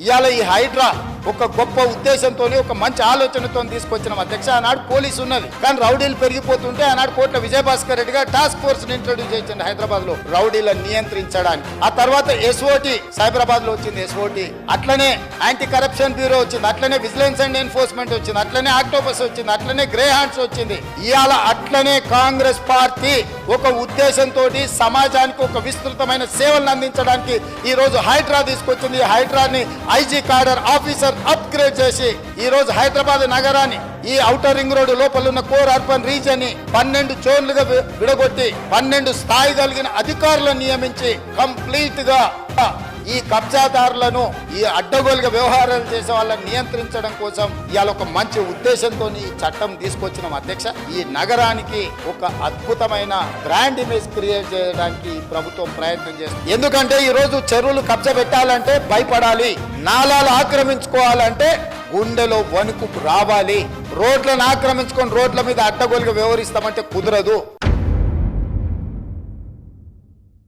ఇవాళ ఈ హైడ్రా ఒక గొప్ప ఉద్దేశంతో ఒక మంచి ఆలోచనతో తీసుకొచ్చిన అధ్యక్ష. ఆనాడు పోలీసు ఉన్నది. కానీ రౌడీలు పెరిగిపోతుంటే ఆనాడు కోట్ల విజయభాస్కర్ రెడ్డి గారు టాస్క్ ఫోర్స్ ఇంట్రొడ్యూస్ చేసింది హైదరాబాద్లో రౌడీలను నియంత్రించడానికి. ఆ తర్వాత ఎస్ఓటి సైబరాబాద్లో వచ్చింది ఎస్ఓటి అట్లనే యాంటీ కరప్షన్ బ్యూరో వచ్చింది. అట్లనే విజిలెన్స్ అండ్ ఎన్ఫోర్స్మెంట్ వచ్చింది. అట్లనే ఆక్టోపస్ వచ్చింది. అట్లనే గ్రే హ్యాండ్స్ వచ్చింది. ఇవాళ అట్లనే కాంగ్రెస్ పార్టీ ఒక ఉద్దేశంతో సమాజానికి ఒక విస్తృతమైన సేవలను అందించడానికి ఈ రోజు హైడ్రా తీసుకొచ్చింది. హైడ్రాని ఐజీ కార్డర్ ఆఫీసర్ అప్గ్రేడ్ చేసి ఈ రోజు హైదరాబాద్ నగరాన్ని ఈ ఔటర్ రింగ్ రోడ్డు లోపల ఉన్న కోర్ అర్బన్ రీజన్ని పన్నెండు జోన్లుగా విడగొట్టి పన్నెండు స్థాయి కలిగిన అధికారులను నియమించి కంప్లీట్గా ఈ కబ్జాదారులను ఈ అడ్డగోలుగా వ్యవహారాలు చేసే వాళ్ళని నియంత్రించడం కోసం ఇవాళ ఒక మంచి ఉద్దేశంతో ఈ చట్టం తీసుకొచ్చిన అధ్యక్ష. ఈ నగరానికి ఒక అద్భుతమైన బ్రాండ్ ఇమేజ్ క్రియేట్ చేయడానికి ప్రభుత్వం ప్రయత్నం చేస్తుంది. ఎందుకంటే ఈ రోజు చెరువులు కబ్జా పెట్టాలంటే భయపడాలి నాలాలు ఆక్రమించుకోవాలంటే గుండెలో వణుకు రావాలి. రోడ్లను ఆక్రమించుకొని రోడ్ల మీద అడ్డగోలుగా వ్యవహరిస్తామంటే కుదరదు.